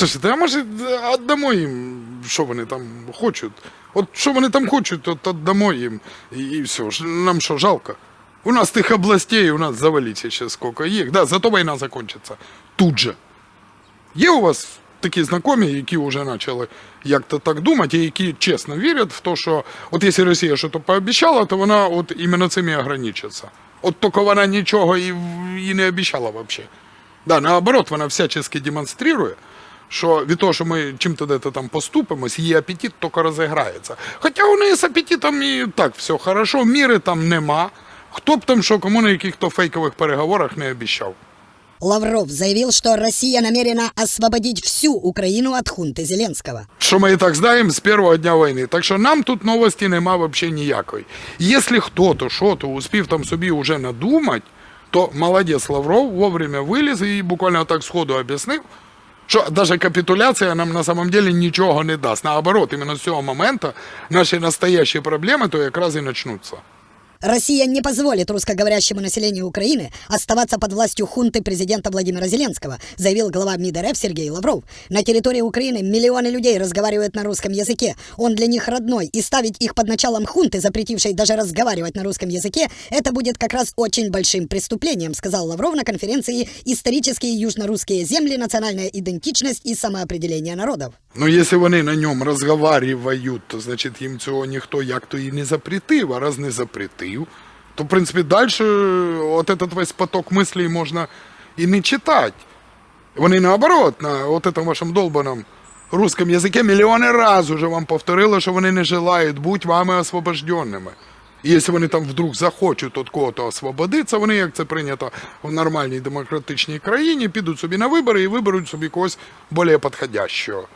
Слушайте, а може віддамо їм, що вони там хочуть? От що вони там хочуть, от віддамо їм. І, і все. Нам що, жалко? У нас тих областей, у нас завалиться ще скільки їх. Да, зато війна закінчиться. Тут же. Є у вас такі знайомі, які вже почали як-то так думати, і які чесно вірять в те, що от якщо Росія щось пообіцяла, то вона от іменно цим і ограничиться. От тільки вона нічого і, і не обіцяла взагалі. Да, наоборот, вона всячески демонструє, що від того, що ми чим-то де-то там поступимось, її апетит тільки розіграється. Хоча у неї з апетитом і так все хорошо, міри там нема. Хто б там що кому на яких-то фейкових переговорах не обіцяв. Лавров заявил, что Россия намерена освободить всю Украину от хунты Зеленского. Що ми і так знаємо з першого дня війни. Так що нам тут новості нема взагалі ніякої. Якщо хто-то що-то успів там собі вже надумати, то молодець Лавров вовремя виліз і буквально так сходу об'яснив, що навіть капітуляція нам на самом деле нічого не дасть. Наоборот, іменно з цього моменту наші настоящі проблеми то якраз і почнуться. Россия не позволит русскоговорящему населению Украины оставаться под властью хунты президента Владимира Зеленского, заявил глава МИД РФ Сергей Лавров. На территории Украины миллионы людей разговаривают на русском языке. Он для них родной. И ставить их под началом хунты, запретившей даже разговаривать на русском языке, это будет как раз очень большим преступлением, сказал Лавров на конференции «Исторические южно-русские земли. Национальная идентичность и самоопределение народов». Ну, якщо вони на ньому розговарюють, то значить їм цього ніхто як то і не запретив, а раз не запретив, то в принципі далі от этот весь поток мислей можна і не читати. Вони наоборот, на от этом вашому долбаному русском язике мільйони разів уже вам повторили, що вони не желають бути вами освобожденними. І якщо вони там вдруг захочуть от кого-то освободитися, вони, як це прийнято в нормальній демократичній країні, підуть собі на вибори і виберуть собі когось більш підходящого.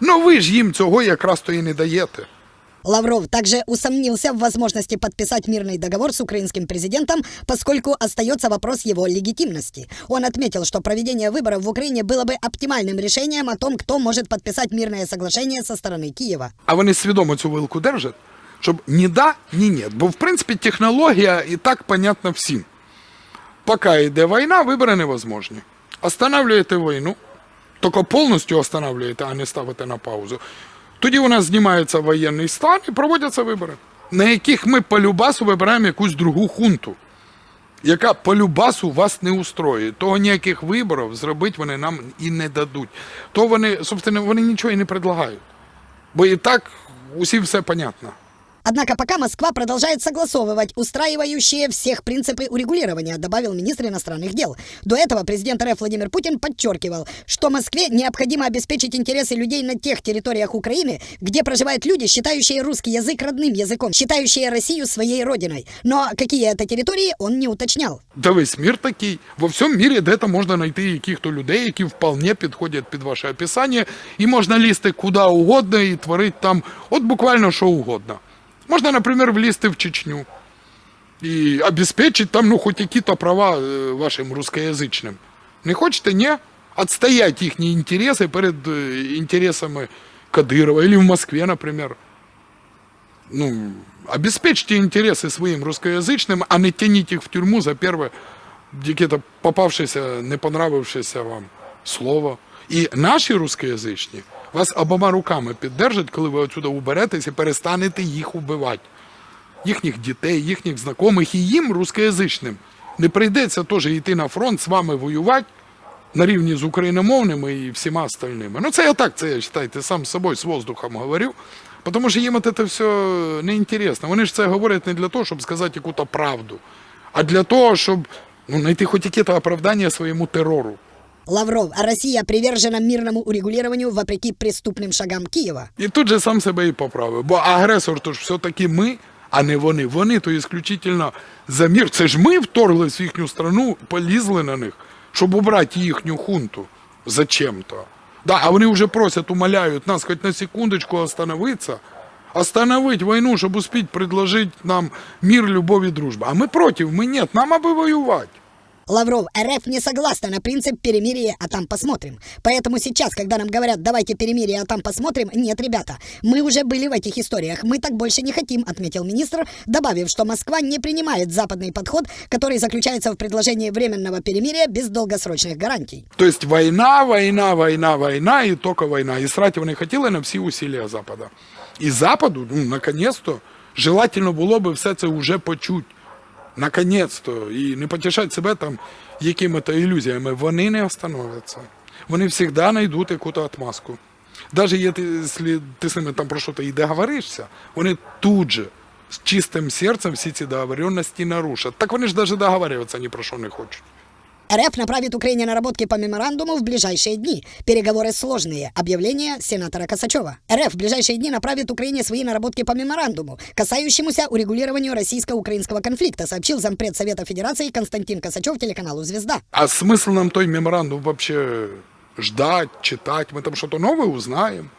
Ну ви ж їм цього якраз то і не даєте. Лавров также усомнился в возможности подписать мирный договор с украинским президентом, поскольку остается вопрос его легитимности. Он отметил, что проведение выборов в Украине было бы оптимальным решением о том, кто может подписать мирное соглашение со стороны Киева. А вони свідомо цю вилку держать, щоб ні да, ні ні. Бо в принципі технологія і так понятна всім. Поки йде війна, вибори невозможні. Останавлюєте війну, тільки повністю останавлюєте, а не ставите на паузу. Тоді у нас знімається воєнний стан і проводяться вибори, на яких ми по любасу вибираємо якусь другу хунту, яка по любасу вас не устроює. Того ніяких виборів зробити вони нам і не дадуть. То вони, собственно, вони нічого і не предлагають. Бо і так усім все понятно. Однако пока Москва продолжает согласовывать устраивающие всех принципы урегулирования, добавил министр иностранных дел. До этого президент РФ Владимир Путин подчеркивал, что Москве необходимо обеспечить интересы людей на тех территориях Украины, где проживают люди, считающие русский язык родным языком, считающие Россию своей родиной. Но какие это территории, он не уточнял. Да весь мір такий. Во всьому мірі де-то можна знайти яких-то людей, які вполне підходять під ваше описання, і можна лізти куди угодно і творити там от буквально що угодно. Можна, наприклад, влізти в Чечню і обезпечити там ну, хоч які-то права е, вашим русскоязичним. Не хочете? Ні? Отстоять їхні інтереси перед е, інтересами Кадирова, або в Москві, наприклад. ну, обеспечьте интересы своим русскоязычным, а не тяните их в тюрьму за первое где-то попавшееся, не понравившееся вам слово. І наші русскоязичні вас обома руками піддержать, коли ви отсюда уберетесь і перестанете їх убивати. Їхніх дітей, їхніх знайомих, і їм, русскоязичним, не прийдеться теж йти на фронт з вами воювати на рівні з україномовними і всіма остальними. Ну це я так, це я считайте, сам з собою з воздухом говорю. Тому що їм це все не інтересно. Вони ж це говорять не для того, щоб сказати якусь правду, а для того, щоб ну, знайти хоч якесь оправдання своєму терору. Лавров, а Россия привержена мирному урегулированию вопреки преступным шагам Киева. І тут же сам себе і поправив. Бо агресор то ж все-таки ми, а не вони. Вони то ісключительно за мір. Це ж ми вторглись в їхню страну, полізли на них, щоб убрати їхню хунту. Зачем-то. Да, а вони вже просять, умоляють нас хоч на секундочку остановитися, остановить війну, щоб успіть предложити нам мир, любов і дружбу. А ми проти, ми ні, нам аби воювати. Лавров, РФ не согласна на принцип перемирия, а там посмотрим. Поэтому сейчас, когда нам говорят, давайте перемирие, а там посмотрим, нет, ребята, мы уже были в этих историях, мы так больше не хотим, отметил министр, добавив, что Москва не принимает западный подход, который заключается в предложении временного перемирия без долгосрочных гарантий. То есть війна, війна, війна, війна і тільки війна. І срати вони хотіли на всі усилля Запада. І Западу, ну, наконець-то, желательно було би все це вже почути. Наконець-то. І не потішать себе там якими-то ілюзіями. Вони не остановляться. Вони завжди знайдуть якусь отмазку. Навіть якщо ти з ними там про щось і договоришся, вони тут же з чистим серцем всі ці договоренності нарушать. Так вони ж навіть договорюватися ні про що не хочуть. РФ направит Украине наработки по меморандуму в ближайшие дни. Переговоры сложные. Объявление сенатора Косачева. РФ в ближайшие дни направит Украине свои наработки по меморандуму, касающемуся урегулированию российско-украинского конфликта, сообщил зампред Совета Федерации Константин Косачев телеканалу «Звезда». А смысл нам той меморандум вообще ждать, читать? Мы там что-то новое узнаем,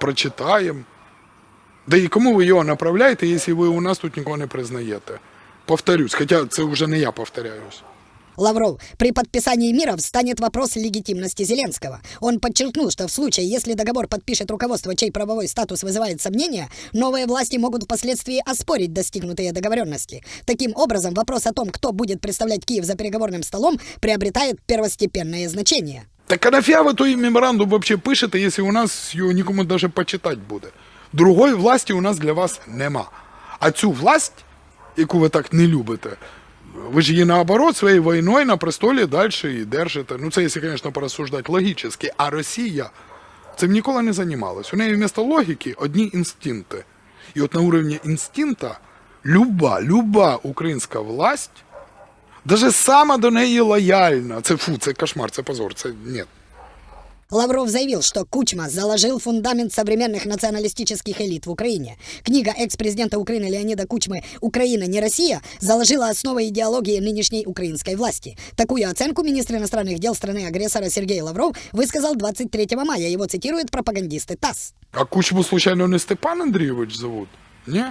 прочитаем. Да и кому вы его направляете, если вы у нас тут никого не признаете? Повторюсь, хотя це вже не я повторяюсь. Лавров, при подписании мира встанет вопрос легитимности Зеленского. Он подчеркнул, что в случае, если договор подпишет руководство, чей правовой статус вызывает сомнения, новые власти могут впоследствии оспорить достигнутые договоренности. Таким образом, вопрос о том, кто будет представлять Киев за переговорным столом, приобретает первостепенное значение. Так а нафіга ви той меморандум вообще пишете, якщо у нас його нікому даже почитати буде? Другої власті у нас для вас нема. А цю власть, яку ви так не любите, ви ж її наоборот своєю війною на престолі далі и держите. Ну це, якщо, конечно, порассуждать логічно. А Росія цим ніколи не займалась. У неї вместо логіки одні інстинкти. І от на уровні інстинкта люба, люба українська власть Даже сама до неї лояльна. Це фу, це кошмар, це позор, це ні. Лавров заявил, что Кучма заложил фундамент современных националистических элит в Украине. Книга экс-президента Украины Леонида Кучмы «Украина не Россия» заложила основы идеологии нынешней украинской власти. Такую оценку министр иностранных дел страны-агрессора Сергей Лавров высказал 23 мая. Его цитируют пропагандисты ТАСС. А кучму, случайно, не Степан Андрійович зовут? Ні?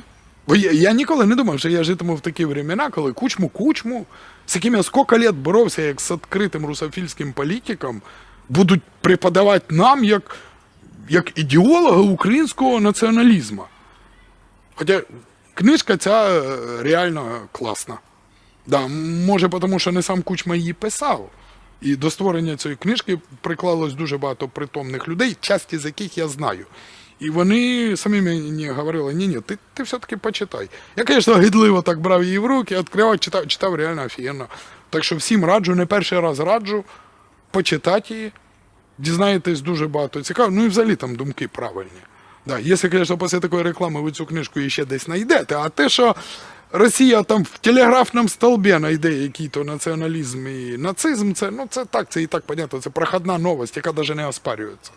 Бо я, я ніколи не думав, що я житиму в такі времена, коли кучму, кучму, з яким я скільки лет боровся як з відкритим русофільським політиком, будуть преподавати нам як, як ідеолога українського націоналізму. Хоча книжка ця е, реально класна. Да, може, тому що не сам Кучма її писав. І до створення цієї книжки приклалось дуже багато притомних людей, часті з яких я знаю. І вони самі мені говорили, ні, ні, ти, ти все-таки почитай. Я, звісно, гидливо так брав її в руки, відкривав, читав, читав реально офігенно. Так що всім раджу, не перший раз раджу почитати її. Дізнаєтесь дуже багато цікавого. Ну і взагалі там думки правильні. Да, якщо, звісно, після такої реклами ви цю книжку ще десь знайдете, а те, що Росія там в телеграфному столбі знайде який-то націоналізм і нацизм, це, ну, це так, це і так понятно, це проходна новость, яка навіть не оспарюється.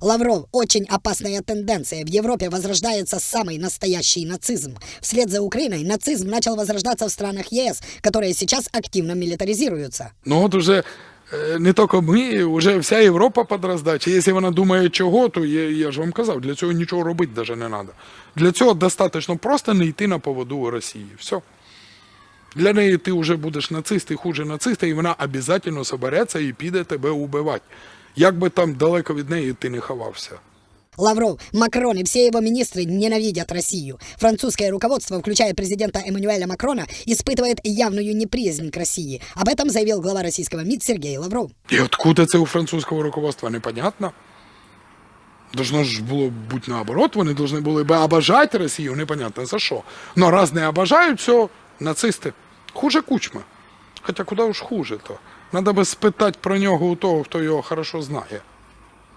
Лавров, очень опасная тенденция. В Европе возрождается самый настоящий нацизм. Вслед за Украиной нацизм начал возрождаться в странах ЕС, которые сейчас активно милитаризируются. Ну от уже не тільки ми, вже вся Європа під роздачу. Якщо вона думає чого, то я, я ж вам казав, для цього нічого робити навіть не треба. Для цього достатньо просто не йти на поводу у Росії. Все. Для неї ти вже будеш нацист і хуже нациста, і вона обов'язково собереться і піде тебе убивати. Як би там далеко від неї ти не ховався. Лавров, Макрон и все его министры ненавидят Россию. Французское руководство, включая президента Эммануэля Макрона, испытывает явную неприязнь к России. Об этом заявил глава российского МИД Сергей Лавров. І откуда це у французького руководства, непонятно. Должно ж було бути наоборот, вони повинні були би обожати Росію, непонятно за що. Но раз не обожають, все, нацисти. Хуже кучма. Хоча куди уж хуже то. Надо би спитати про нього у того, хто його хорошо знає.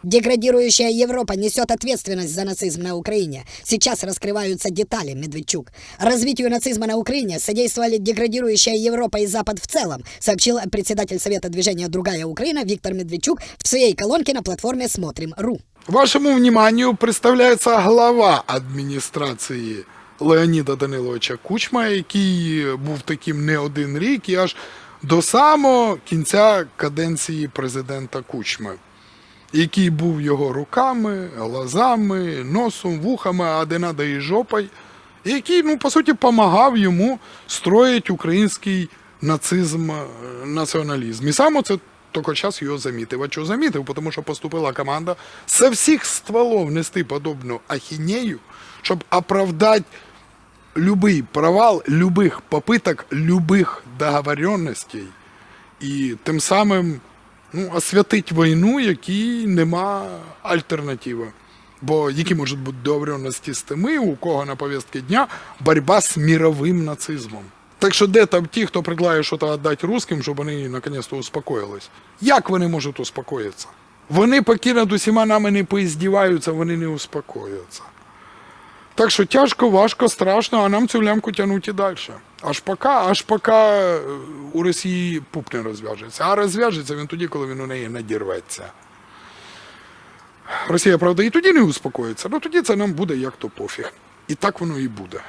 Деградирующая Европа несет ответственность за нацизм на Украине. Сейчас раскрываются детали, Медведчук. Развитию нацизма на Украине содействовали деградирующая Европа и Запад в целом, сообщил председатель Совета движения «Другая Украина» Виктор Медведчук в своей колонке на платформе «Смотрим.ру». Вашому вниманию представляється глава адміністрації Леоніда Даниловича Кучма, який був таким не один рік і аж до самого кінця каденції президента Кучми, який був його руками, глазами, носом, вухами, а де надо і жопою, який, ну, по суті, допомагав йому строїти український нацизм, е, націоналізм. І саме це тільки час його замітив. А чого замітив? Тому що поступила команда со всіх стволов нести подобну ахінею, щоб оправдати любий провал любих попиток, любих договоренностей і тим самим ну, освятить війну, якій нема альтернативи. Бо які можуть бути договоренності з тими, у кого на повістці дня боротьба з міровим нацизмом. Так що де там ті, хто предлагає щось віддати русским, щоб вони наконець-то успокоїлись? Як вони можуть успокоїтися? Вони поки над усіма нами не поіздіваються, вони не успокояться. Так що тяжко, важко, страшно, а нам цю лямку тягнути і далі. Аж поки, аж поки е, у Росії пуп не розв'яжеться. А розв'яжеться він тоді, коли він у неї надірветься. Росія, правда, і тоді не успокоїться, але тоді це нам буде як то пофіг. І так воно і буде.